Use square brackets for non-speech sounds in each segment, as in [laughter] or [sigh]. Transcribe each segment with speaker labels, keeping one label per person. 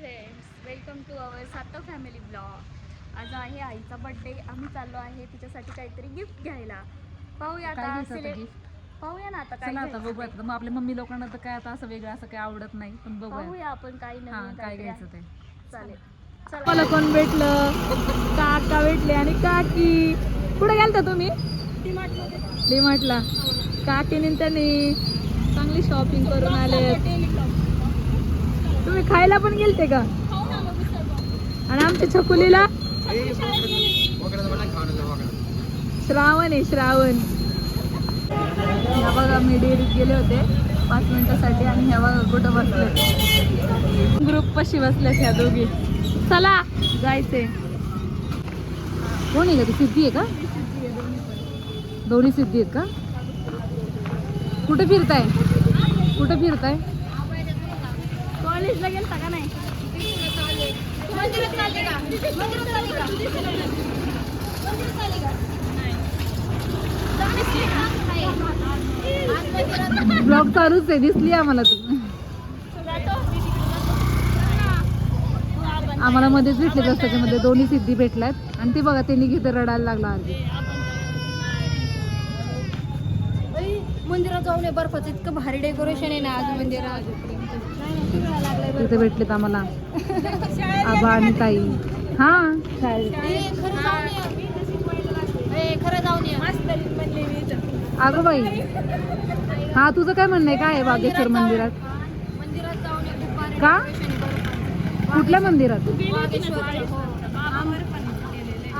Speaker 1: Friends welcome to our सातो family blog आज आहे आईचा बर्थडे आम्ही चाललो आहे तिच्यासाठी काहीतरी गिफ्ट घ्यायला. पाहूया
Speaker 2: काय
Speaker 1: आता
Speaker 2: घ्यायचं gift?
Speaker 1: पाहूया ना आता काय
Speaker 2: चला आता
Speaker 1: घ्यायचं
Speaker 2: बघूया. आता. मग आपल्या मम्मी लोकांना तर काय आता असं वेगळं असं काही आवडत नाही पण बघूया.
Speaker 1: पाहूया आपण काही
Speaker 2: हा
Speaker 1: नवीन
Speaker 2: काय
Speaker 1: काहीतरी
Speaker 2: घ्यायचं
Speaker 1: आहे.
Speaker 2: ते.
Speaker 1: चालेल. चला.
Speaker 2: मला कोण भेटलं? काका भेटले आणि काकी. कुठे गेलता तुम्ही? डीमार्टला. काकीने त्याने चांगली शॉपिंग करून आले तुम्ही खायला पण गेलते का? आणि आमच्या छकुलीला? श्रावण आहे श्रावण. ह्या बघा मी डेअरीत गेले होते. पाच मिनिटासाठी आणि ह्या बघा कुठं बसले. ग्रुप पशी बसल्यात ह्या दोघी. चला जायचे कोण आहे का? ती सिद्धी आहे का? दोन्ही सिद्धी आहेत का? कुठे फिरताय? कुठे फिरताय?
Speaker 1: कॉलेजला गेलता का नाही?
Speaker 2: ब्लॉग चालूच आहे दिसली आम्हाला तू. आम्हाला मध्येच भेटले रस्त्याच्या त्याच्यामध्ये दोन्ही सिद्धी भेटल्यात. आणि ते बघा त्यांनी घेत रडायला लागला अर्धी
Speaker 1: मंदिरात जाऊन ये बर्फाचं. इतकं भारी डेकोरेशन आहे ना आज मंदिरात.
Speaker 2: तिथे भेटलेत आम्हाला. [laughs] आबा आणि ताई. हा?
Speaker 1: खरं जाऊन ये.
Speaker 2: अगं बाई. हा तुझं काय म्हणणं आहे? काय आहे बागेश्वर मंदिरात का? कुठल्या मंदिरात.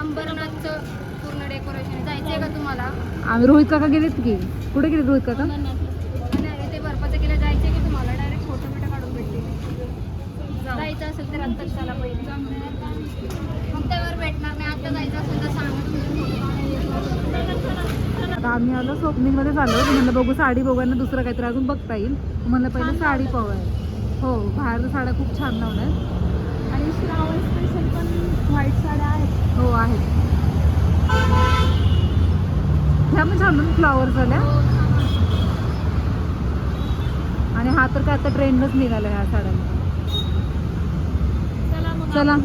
Speaker 1: अंबरनाथचं डेकोरेशन जायचंय का तुम्हाला?
Speaker 2: आम्ही रोहित काका गेलेत की? कुठे गेले रोहित काका?
Speaker 1: नाही, ते बर्फाचं केलं जायचंय की तुम्हाला? डायरेक्ट फोटो बिटो काढून भेटते जायचं असेल तर आत्ताच चला पहिले. मग त्यावर भेटणार नाही. आता जायचं असेल तर सांगा
Speaker 2: आता आम्ही आलो स्वप्निंगमध्ये आलो म्हणलं बघू साडी बघू आणि दुसरं काहीतरी अजून बघता येईल. म्हणलं पहिले साडी पाहूया. हो बाहेर साड्या खूप छान लावल्या आहेत
Speaker 1: आणि श्रावण स्पेशल पण व्हाईट साड्या आहेत
Speaker 2: हो आहेत छान फ्लॉवर झाल्या. आणि हा तर काय आता ट्रेंडच निघाला ह्या साड्यांचा.
Speaker 1: चला.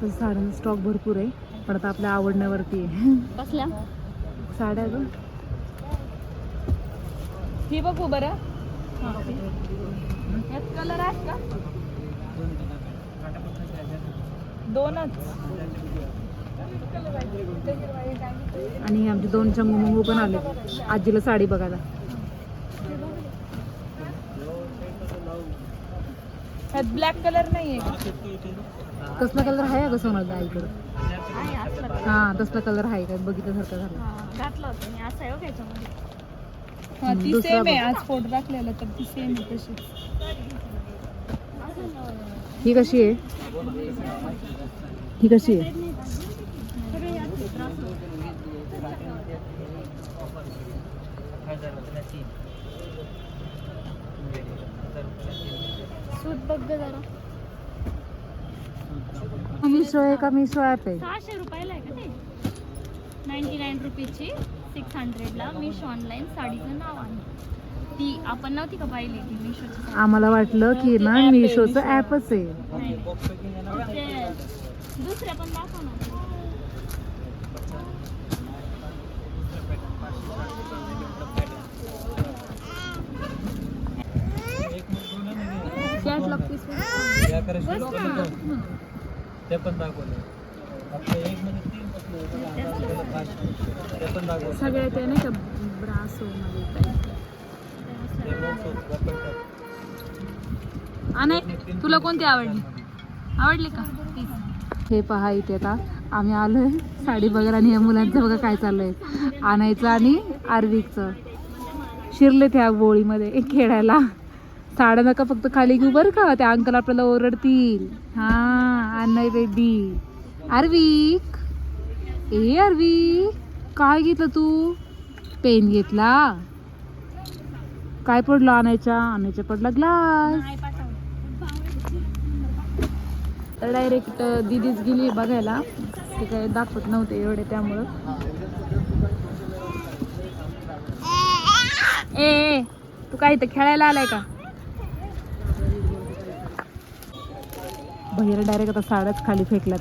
Speaker 2: तर साड्यांचा स्टॉक भरपूर आहे. पण आता आपल्या आवडण्यावरती आहे.
Speaker 1: कसल्या?
Speaker 2: साड्या ग
Speaker 1: ही बघू बरं. कलर आहेत का? दोनच.
Speaker 2: आणि आमचे दोन चंगू पण आले. आजीला साडी बघायला.
Speaker 1: ब्लॅक कलर नाहीये.
Speaker 2: कसला कलर आहे अगं सोनाला आईकडं. हा तसला कलर आहे का? बघितल्यासारखं झालं.
Speaker 1: हा, घातला होता मी. असा आहे हो त्याच्यामध्ये.
Speaker 2: हा, ती आहे.
Speaker 1: आज फोटो टाकलेला तर ती सेम आहे तशी
Speaker 2: ही कशी आहे? ही कशी आहे? मिशो आहे का मिशो ॲप आहे
Speaker 1: सहाशे रुपयाला आहे का ते? नाईन्टी नाईन रुपीजची सिक्स हंड्रेडला मिशो ऑनलाईन साडीचं नाव आहे. ती आपण नव्हती का पाहिली ती मिशोची?
Speaker 2: आम्हाला वाटलं की ना मिशोचं ॲपच आहे.
Speaker 1: नाही. ते दुसऱ्या पण दाखव ना. कॅटलॉग पीस
Speaker 3: ते पण दाखवले. आपलं एक मध्ये तीन ते पण दाखवले.
Speaker 2: सगळे ते नाही का ब्रासो मध्ये आणि तुला कोणती आवडली? आवडली का? हे पहा इथे आता आम्ही आलोय साडी बघायला आणि या मुलांचं बघा काय चाललंय. आणायचं आणि आर्विकचं शिरले त्या बोळीमध्ये खेळायला. साड्या नका फक्त खाली घेऊ बरं का त्या अंकल आपल्याला ओरडतील. हा आणय बेबी आर्विक. ए आर्विक. काय घेतलं तू? पेन घेतला. काय पडलं आणायच्या? आणायच्या पडला ग्लास तर डायरेक्ट दिदीच गेली बघायला. ते काय दाखवत नव्हते एवढे त्यामुळं.
Speaker 4: ए तू काय इथं खेळायला आलाय का? भैया डायरेक्ट आता साड्याच खाली फेकल्यात.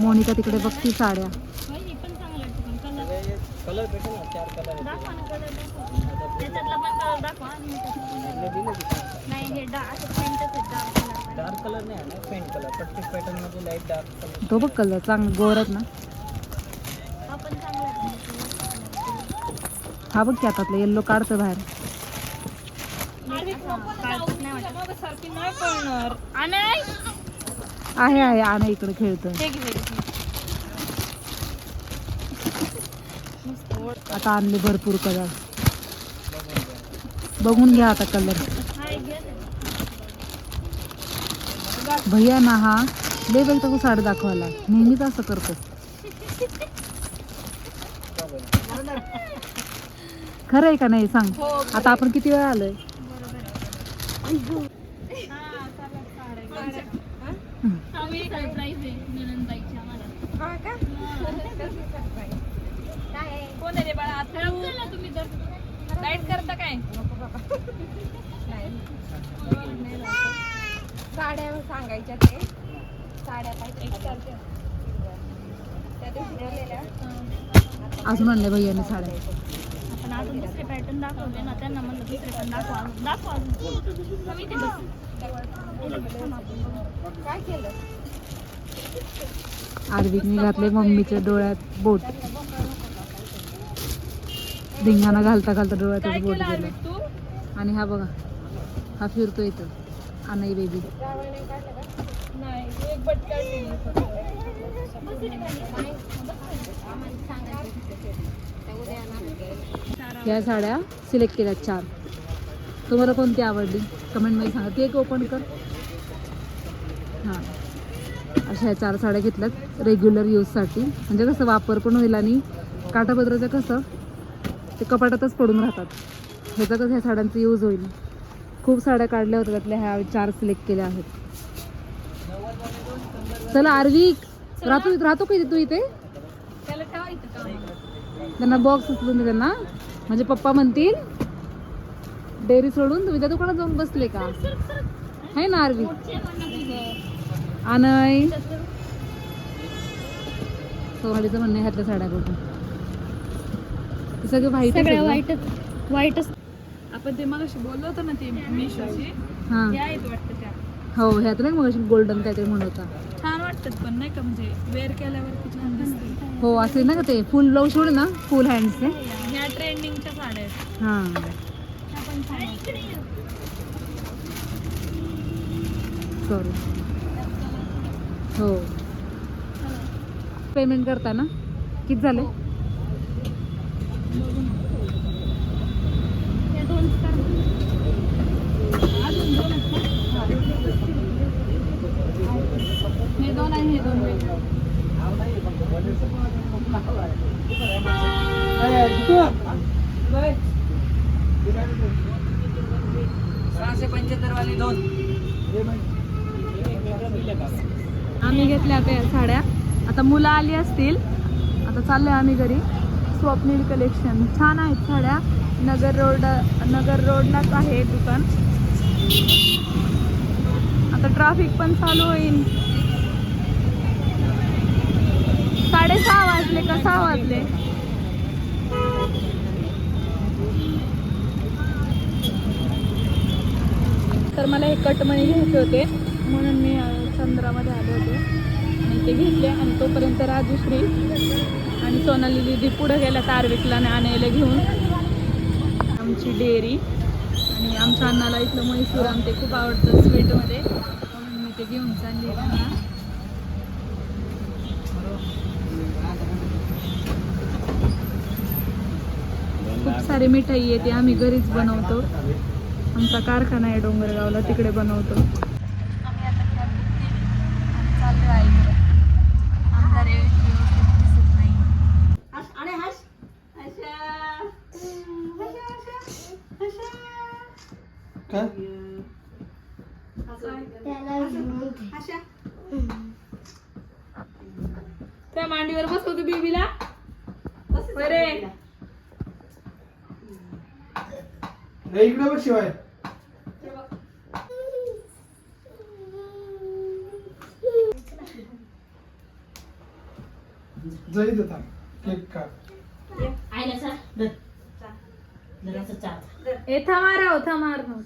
Speaker 4: मोनिका तिकडे बघती साड्या.
Speaker 3: कलर भेटेल ना चार कलर
Speaker 1: हे.
Speaker 3: डार्क कलर नाही आहे ना पेंट कलर प्रत्येक पॅटर्नमध्ये लाइट डार्क कलर
Speaker 4: तो बघ कलर चांगला गोरत ना.
Speaker 1: हा पण चांगला आहे.
Speaker 4: हा बघ की हातातलं येल्लो काढतो बाहेर. आहे आहे आणा इकडे खेळतोय
Speaker 1: हे घे, हे घे.
Speaker 4: आता आणले भरपूर कलर बघून घ्या आता कलर
Speaker 1: हा, हे.
Speaker 4: भैया ना हा लय वेळ तसं साडी दाखवायला. नेहमीच असं करतो खरं आहे का नाही? सांग. आता आपण किती वेळ आलोय
Speaker 1: आम्ही surprise आहे नणंदबाईची आम्हाला. आहे?
Speaker 4: बाळा
Speaker 1: केलं तुम्ही तर
Speaker 4: लाइट करता काय?
Speaker 5: साड्या सांगायच्या ते. साड्या पाहिजे त्या दिवशी
Speaker 4: अजून आणले भैयाने साड्या.
Speaker 1: आपण अजून दुसरे पॅटर्न दाखवले ना त्यांना म्हणलं दुसरे पण दाखवा अजून. दाखवा अजून. कमी ते बस.
Speaker 5: काय केलं?
Speaker 4: आरवीकने घातले मम्मीच्या डोळ्यात बोट. धिंगाणा घालता घालता डोळ्यातच बोट गेलं. आणि हा बघा हा फिरतो इथं अनई बेबी या साड्या सिलेक्ट केल्या चार. तुम्हाला कोणती आवडली? कमेंटमध्ये सांगा. ती एक ओपन कर. हां. अशा ह्या चार साड्या घेतल्यात रेग्युलर यूजसाठी म्हणजे कसं वापर पण होईल आणि काठापत्राचं कसं ते कपाटातच पडून राहतात. ह्याचं कसं ह्या साड्यांचं यूज होईल. खूप साड्या काढल्या होत्या त्यातल्या ह्या चार सिलेक्ट केल्या आहेत. चला आर्विक राहतो राहतो का तू इथे? त्यांना बॉक्स उचलून दे त्यांना. म्हणजे पप्पा म्हणतील डेअरी सोडून तुम्ही त्या दुकानात जाऊन बसले का? आहे ना आरवी? आणय. सोहालीचं म्हणणं ह्यातल्या साड्या कुठून सगळे माहिती
Speaker 1: सगळ्या वाईटच वाईटच
Speaker 5: आपण ते मग बोललो होतो ना ते मिशोची.
Speaker 4: हा.
Speaker 5: ते आहेत वाटतं त्या.
Speaker 4: हो ह्यात नाही मग गोल्डन काहीतरी म्हणत होता.
Speaker 5: छान वाटतात पण नाही का म्हणजे वेअर केल्यावरती छान दिसते.
Speaker 4: हो असे ना का ते फुल ब्लाऊज सोड ना फुल हँड्सचे
Speaker 5: ह्या ट्रेंडिंगच्या साड्या आहेत.
Speaker 4: हां.
Speaker 5: ह्या पण छान आहेत.
Speaker 4: सॉरी हो. पेमेंट करताना? किती झाले?
Speaker 1: हे दोन कर. अजून दोन आहेत ना? हे दोन आणि हे दोन वेगळे.
Speaker 3: सहाशे पंच्याहत्तर वाली दोन
Speaker 4: आम्ही घेतल्या त्या साड्या. आता मुलं आली असतील. आता चाललोय आम्ही घरी. स्वप्नील कलेक्शन. छान आहेत साड्या. नगर रोड नगर रोडलाच आहे दुकान. आता ट्रॅफिक पण चालू होईल. साडेसहा वाजले का? सहा वाजले. तर मला हे कटमणी घ्यायचे होते. म्हणून मी चंद्रामध्ये आले होते. आणि ते घेतले आणि तोपर्यंत राजश्री आणि सोनाली दिदी पुढं गेल्या तारविकला आणि आणायला घेऊन. आमची डेअरी. आणि आमच्या अण्णाला इथलं म्हैसूर आम ते खूप आवडतं स्वीटमध्ये. म्हणून मी ते घेऊन चालली त्यांना खूप सारी मिठाई आहे आम्ही घरीच बनवतो. आमचा कारखाना आहे डोंगरगावला तिकडे बनवतो. त्या मांडीवर बसवतो बेबीला. बरे.
Speaker 6: इकडे बघ शिवाय. जरी देता केक का
Speaker 4: हो थमार हो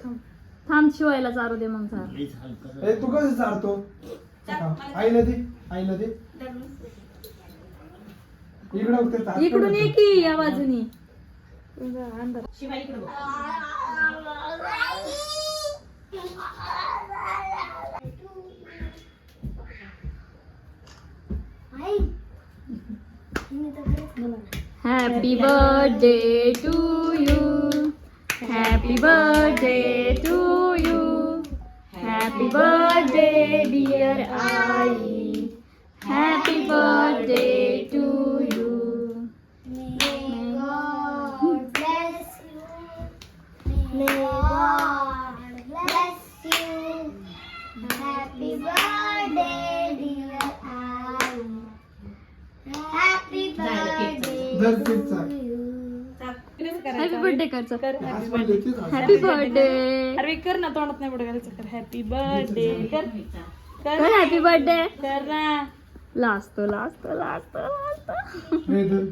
Speaker 4: थांब शिवायला चारू दे मग चार
Speaker 6: तू कसं चारतो? आईला दे आईला दे.
Speaker 4: इकडून ये की या बाजूनी. Happy birthday to you happy birthday to you happy birthday dear I happy birthday happy birthday कर. हॅपी बर्थडे
Speaker 5: अरे कर ना तोंडात नाही पुढे घालायचं कर हॅपी बर्थडे कर.
Speaker 4: कर. हॅपी बर्थडे
Speaker 5: कर ना.
Speaker 4: लाजतो लाजतो
Speaker 6: हे धर.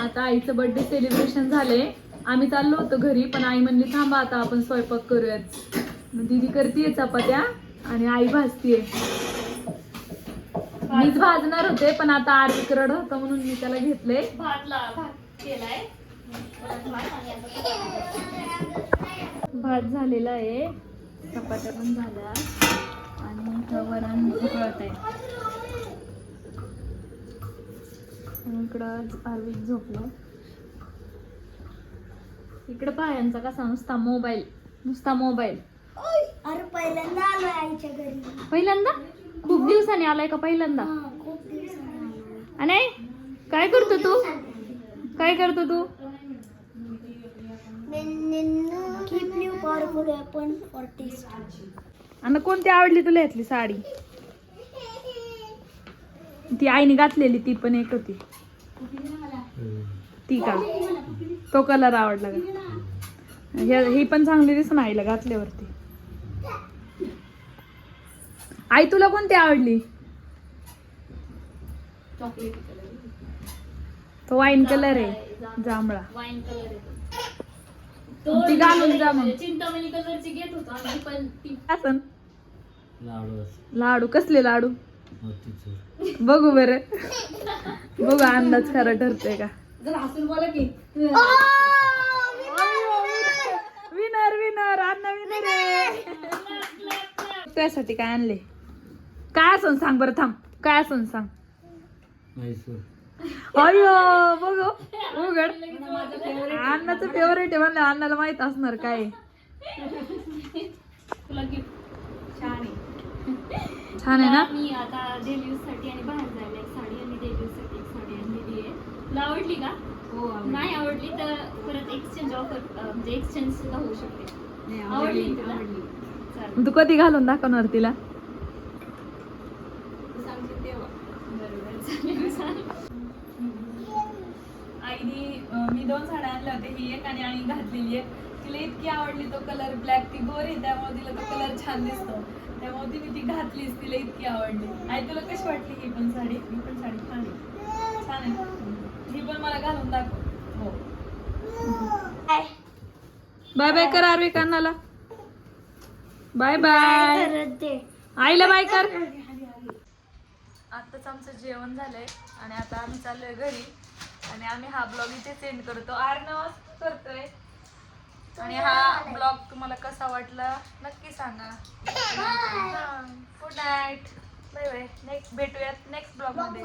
Speaker 4: आता आईचं बर्थडे सेलिब्रेशन झाले आम्ही चाललो होतो घरी पण आई म्हणली थांबा आता आपण स्वयंपाक करूयात. मग दीदी करतीये चपात्या आणि आई भाजतीये. मीच भाजणार होते पण आता आर्थिक रड होतं म्हणून मी त्याला घेतले भात झालेला आहे. चपात्या पण झाल्या. आणि इथं वरण उकळत आहे. इकडं आरवीत झोपलं. इकडं पायांचा कसा नुसता मोबाईल नुसता मोबाईल.
Speaker 1: अरे पहिल्यांदा आलो आईच्या घरी.
Speaker 4: पहिल्यांदा? खूप दिवसांनी आलाय का पहिल्यांदा?
Speaker 1: खूप दिवसांनी
Speaker 4: आणि काय करतो तू? काय करतो तू?
Speaker 1: Keep weapon for taste.
Speaker 4: आणि कोणती आवडली तुला यातली साडी? ती आईने घातलेली ती पण एक होती. ती का? तो कलर आवडला का? हे- ही पण चांगली दिसून आईला घातल्यावरती. आई तुला कोणती आवडली? तो वाईन कलर आहे जांभळा
Speaker 1: वाईन कलर
Speaker 4: ती घालून जा मग.
Speaker 1: चिंतामणी कलरची घेत होतो आम्ही पण ती
Speaker 4: आसन
Speaker 3: लाडू
Speaker 4: लाडू? कसले लाडू?
Speaker 3: मोतीचूर
Speaker 4: बघू बर. बघू अंदाज खरा ठरतोय का. विनर विनर अण्णा विनर तुझ्यासाठी काय आणले? काय असं सांग बरं थांब. काय असं सांग? अयो बघू. उघड. अण्णाचं फेवरेट आहे म्हणलं अण्णाला माहीत असणार काय. आहे.
Speaker 1: तुला गिफ्ट छान आहे.
Speaker 4: छान आहे ना?
Speaker 1: मी आता डेली यूजसाठी आणि बाहेर जायला एक साडी आणि डेली यूजसाठी एक साडी आणलेली आहे. तुला आवडली का? हो नाही आवडली तर परत एक्सचेंज ऑफर म्हणजे एक्सचेंज सुद्धा होऊ शकते. आवडली. चालेल.
Speaker 4: तू कधी घालून दाखवणार तिला
Speaker 1: सांगते तेव्हा बरोबर चालेल चालेल
Speaker 5: अं, मी दोन साड्या आणल्या होत्या ही एक आणि आई घातलेली आहे तिला इतकी आवडली तो कलर ब्लॅक ती गोरी त्यामुळे तिला तो कलर छान दिसतो. त्यामुळे तिने ती घातलीच तिला इतकी आवडली. आई तुला कशी वाटली ही पण साडी? ही पण साडी छान आहे. छान आहे. ही पण मला घालून दाखव. हो.
Speaker 4: बाय. बाय कर आरवी कानाला बाय बाय. आईला बाय कर. आताच आमचं जेवण झालंय आणि आता आम्ही चाललोय घरी. आणि आम्ही हा ब्लॉग इथे सेंड करतो. आर्नव करतोय. आणि हा ब्लॉग तुम्हाला कसा वाटला नक्की सांगा. Good night bye bye next भेटूयात नेक्स्ट ब्लॉगमध्ये.